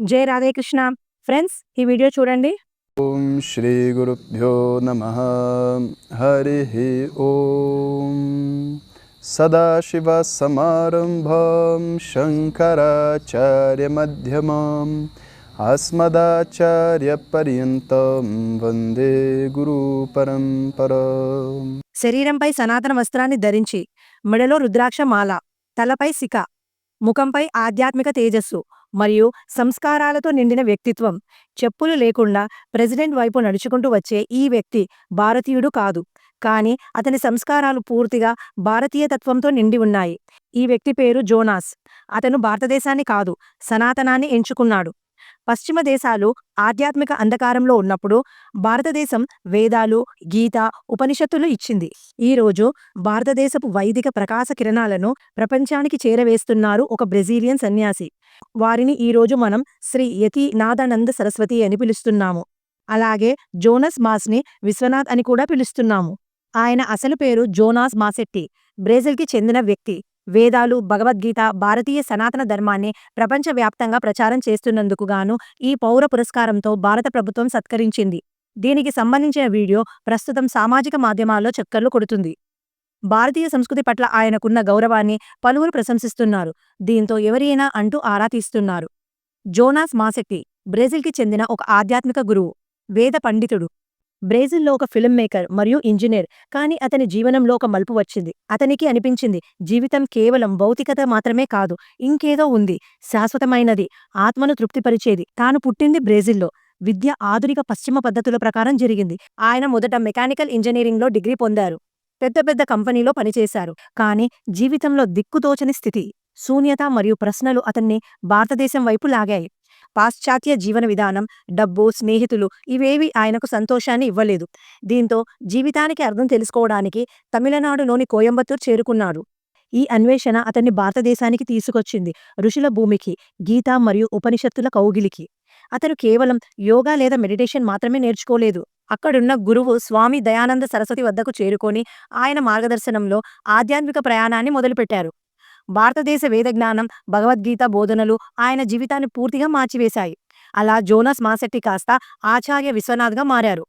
జై రాధేకృష్ణ. ఫ్రెండ్స్ ఈ వీడియో చూడండి. ఓం శ్రీ గురుభ్యో నమ. హరి ఓం. సదాశివసమారంభం శంకరాచార్యమ్యమాం అస్మదాచార్యపర్యంతం వందే గురు పరంపర. శరీరంపై సనాతన వస్త్రాన్ని ధరించి మెడలో రుద్రాక్ష మాల తలపై శిఖ ముఖంపై ఆధ్యాత్మిక తేజస్సు మరియు సంస్కారాలతో నిండిన వ్యక్తిత్వం. చెప్పులు లేకుండా ప్రెసిడెంట్ వైపు నడుచుకుంటూ వచ్చే ఈ వ్యక్తి భారతీయుడు కాదు. కాని అతని సంస్కారాలు పూర్తిగా భారతీయ తత్వంతో నిండి ఉన్నాయి. ఈ వ్యక్తి పేరు జోనాస్. అతను భారతదేశాన్ని కాదు సనాతనాన్ని ఎంచుకున్నాడు. పశ్చిమ దేశాలు ఆధ్యాత్మిక అంధకారంలో ఉన్నప్పుడు భారతదేశం వేదాలు గీత ఉపనిషత్తులు ఇచ్చింది. ఈరోజు భారతదేశపు వైదిక ప్రకాశ కిరణాలను ప్రపంచానికి చేరవేస్తున్నారు ఒక బ్రెజీలియన్ సన్యాసి. వారిని ఈరోజు మనం శ్రీ యతి నాదానంద సరస్వతి అని పిలుస్తున్నాము. అలాగే జోనస్ మాస్ని విశ్వనాథ్ అని కూడా పిలుస్తున్నాము. ఆయన అసలు పేరు జోనాస్ మాసెట్టి. బ్రెజిల్కి చెందిన వ్యక్తి. వేదాలు భగవద్గీత భారతీయ సనాతన ధర్మాన్ని ప్రపంచవ్యాప్తంగా ప్రచారం చేస్తున్నందుకు గాను ఈ పౌర పురస్కారంతో భారత ప్రభుత్వం సత్కరించింది. దీనికి సంబంధించిన వీడియో ప్రస్తుతం సామాజిక మాధ్యమాల్లో చక్కర్లు కొడుతుంది. భారతీయ సంస్కృతి పట్ల ఆయనకున్న గౌరవాన్ని పలువురు ప్రశంసిస్తున్నారు. దీంతో ఎవరైనా అంటూ ఆరా తీస్తున్నారు. జోనాస్ మాసెట్టి బ్రెజిల్కి చెందిన ఒక ఆధ్యాత్మిక గురువు వేద పండితుడు. బ్రెజిల్లో ఒక ఫిల్మ్ మేకర్ మరియు ఇంజనీర్. కానీ అతని జీవనంలో ఒక మలుపు వచ్చింది. అతనికి అనిపించింది జీవితం కేవలం భౌతికత మాత్రమే కాదు ఇంకేదో ఉంది. శాశ్వతమైనది ఆత్మను తృప్తిపరిచేది. తాను పుట్టింది బ్రెజిల్లో. విద్య ఆధునిక పశ్చిమ పద్ధతుల ప్రకారం జరిగింది. ఆయన మొదట మెకానికల్ ఇంజనీరింగ్లో డిగ్రీ పొందారు. పెద్ద పెద్ద కంపెనీలో పనిచేశారు. కానీ జీవితంలో దిక్కుతోచని స్థితి శూన్యత మరియు ప్రశ్నలు అతన్ని భారతదేశం వైపు లాగాయి. పాశ్చాత్య జీవన విధానం డబ్బు స్నేహితులు ఇవేవి ఆయనకు సంతోషాన్ని ఇవ్వలేదు. దీంతో జీవితానికి అర్థం తెలుసుకోవడానికి తమిళనాడులోని కోయంబత్తూర్ చేరుకున్నాడు. ఈ అన్వేషణ అతన్ని భారతదేశానికి తీసుకొచ్చింది ఋషుల భూమికి గీత మరియు ఉపనిషత్తుల కౌగిలికి. అతను కేవలం యోగా లేదా మెడిటేషన్ మాత్రమే నేర్చుకోలేదు. అక్కడున్న గురువు స్వామి దయానంద సరస్వతి వద్దకు చేరుకొని ఆయన మార్గదర్శనంలో ఆధ్యాత్మిక ప్రయాణాన్ని మొదలుపెట్టారు. భారతదేశ వేదజ్ఞానం భగవద్గీత బోధనలు ఆయన జీవితాన్ని పూర్తిగా మార్చివేశాయి. అలా జోనస్ మాసెట్టి కాస్త ఆచార్య విశ్వనాథ్గా మారారు.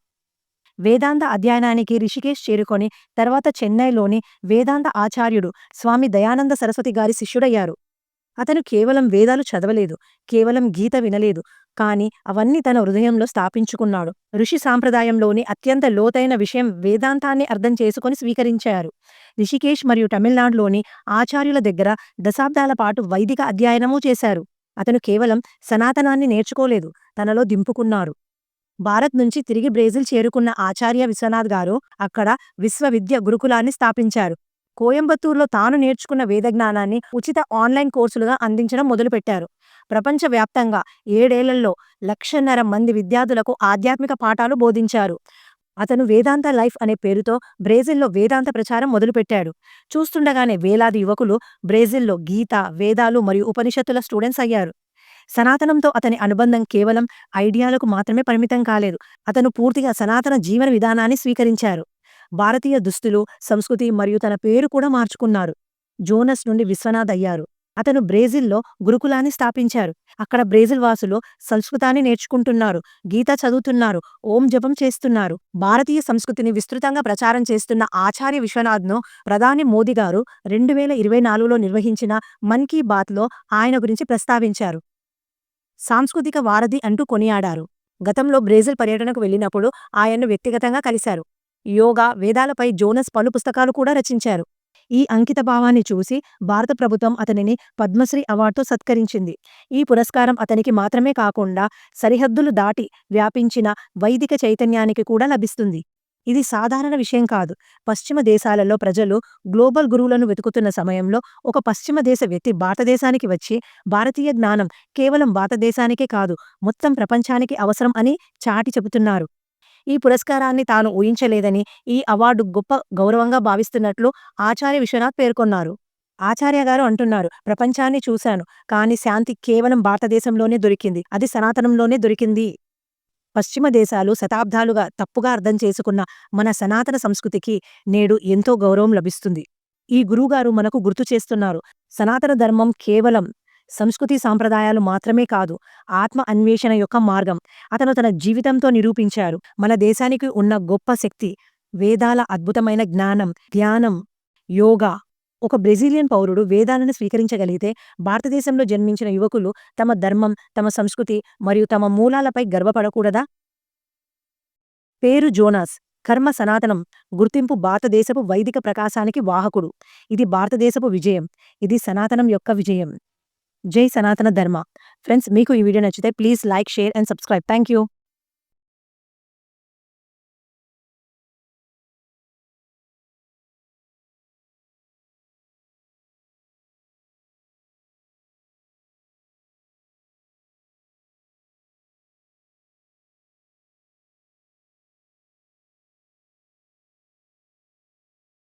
వేదాంత అధ్యయనానికి రిషికేశ్ చేరుకొని తర్వాత చెన్నైలోని వేదాంత ఆచార్యుడు స్వామి దయానంద సరస్వతి గారి శిష్యుడయ్యారు. అతను కేవలం వేదాలు చదవలేదు కేవలం గీత వినలేదు కాని అవన్నీ తన హృదయంలో స్థాపించుకున్నాడు. ఋషి సాంప్రదాయంలోని అత్యంత లోతైన విషయం వేదాంతాన్ని అర్థం చేసుకొని స్వీకరించారు. రిషికేష్ మరియు తమిళనాడులోని ఆచార్యుల దగ్గర దశాబ్దాల పాటు వైదిక అధ్యయనమూ చేశారు. అతను కేవలం సనాతనాన్ని నేర్చుకోలేదు తనలో దింపుకున్నారు. భారత్ నుంచి తిరిగి బ్రెజిల్ చేరుకున్న ఆచార్య విశ్వనాథ్ గారు అక్కడ విశ్వవిద్య గురుకులాన్ని స్థాపించారు. కోయంబత్తూరులో తాను నేర్చుకున్న వేదజ్ఞానాన్ని ఉచిత ఆన్లైన్ కోర్సులుగా అందించడం మొదలుపెట్టారు. ప్రపంచవ్యాప్తంగా ఏడేళ్ళలో లక్షన్నర మంది విద్యార్థులకు ఆధ్యాత్మిక పాఠాలు బోధించారు. అతను వేదాంత లైఫ్ అనే పేరుతో బ్రెజిల్లో వేదాంత ప్రచారం మొదలుపెట్టాడు. చూస్తుండగానే వేలాది యువకులు బ్రెజిల్లో గీత వేదాలు మరియు ఉపనిషత్తుల స్టూడెంట్స్ అయ్యారు. సనాతనంతో అతని అనుబంధం కేవలం ఐడియాలకు మాత్రమే పరిమితం కాలేదు. అతను పూర్తిగా సనాతన జీవన విధానాన్ని స్వీకరించారు. భారతీయ దుస్తులు సంస్కృతి మరియు తన పేరు కూడా మార్చుకున్నారు. జోనస్ నుండి విశ్వనాథ్ అయ్యారు. అతను బ్రెజిల్లో గురుకులాన్ని స్థాపించారు. అక్కడ బ్రెజిల్ వాసులు సంస్కృతాన్ని నేర్చుకుంటున్నారు గీత చదువుతున్నారు ఓం జపం చేస్తున్నారు. భారతీయ సంస్కృతిని విస్తృతంగా ప్రచారం చేస్తున్న ఆచార్య విశ్వనాథ్ను ప్రధాని మోదీ గారు రెండు వేల ఇరవై నాలుగులో నిర్వహించిన మన్ కీ బాత్లో ఆయన గురించి ప్రస్తావించారు. సాంస్కృతిక వారధి అంటూ కొనియాడారు. గతంలో బ్రెజిల్ పర్యటనకు వెళ్ళినప్పుడు ఆయన్ను వ్యక్తిగతంగా కలిశారు. యోగా వేదాలపై జోనస్ పలు పుస్తకాలు కూడా రచించారు. ఈ అంకిత భావాన్ని చూసి భారత ప్రభుత్వం అతనిని పద్మశ్రీ అవార్డుతో సత్కరించింది. ఈ పురస్కారం అతనికి మాత్రమే కాకుండా సరిహద్దులు దాటి వ్యాపించిన వైదిక చైతన్యానికి కూడా లభిస్తుంది. ఇది సాధారణ విషయం కాదు. పశ్చిమ దేశాలలో ప్రజలు గ్లోబల్ గురువులను వెతుకుతున్న సమయంలో ఒక పశ్చిమ దేశ వ్యక్తి భారతదేశానికి వచ్చి భారతీయ జ్ఞానం కేవలం భారతదేశానికే కాదు మొత్తం ప్రపంచానికి అవసరం అని చాటి చెబుతున్నారు. ఈ పురస్కారాన్ని తాను ఊహించలేదని ఈ అవార్డు గొప్ప గౌరవంగా భావిస్తున్నట్లు ఆచార్య విశ్వనాథ్ పేర్కొన్నారు. ఆచార్య గారు అంటున్నారు ప్రపంచాన్ని చూశాను కాని శాంతి కేవలం భారతదేశంలోనే దొరికింది. అది సనాతనంలోనే దొరికింది. పశ్చిమ దేశాలు శతాబ్దాలుగా తప్పుగా అర్థం చేసుకున్న మన సనాతన సంస్కృతికి నేడు ఎంతో గౌరవం లభిస్తుంది. ఈ గురువుగారు మనకు గుర్తు చేస్తున్నారు సనాతన ధర్మం కేవలం సంస్కృతి సాంప్రదాయాలు మాత్రమే కాదు ఆత్మ అన్వేషణ యొక్క మార్గం. అతను తన జీవితంతో నిరూపించారు. మన దేశానికి ఉన్న గొప్ప శక్తి వేదాల అద్భుతమైన జ్ఞానం ధ్యానం యోగా. ఒక బ్రెజిలియన్ పౌరుడు వేదాలను స్వీకరించగలిగితే భారతదేశంలో జన్మించిన యువకులు తమ ధర్మం తమ సంస్కృతి మరియు తమ మూలాలపై గర్వపడకూడదా? పేరు జోనాస్. కర్మ సనాతనం. గుర్తింపు భారతదేశపు వైదిక ప్రకాశానికి వాహకుడు. ఇది భారతదేశపు విజయం. ఇది సనాతనం యొక్క విజయం. జై సనాతన ధర్మ ఫ్రెండ్స్ మీకు ఈ వీడియో నచ్చితే please like share and subscribe thank you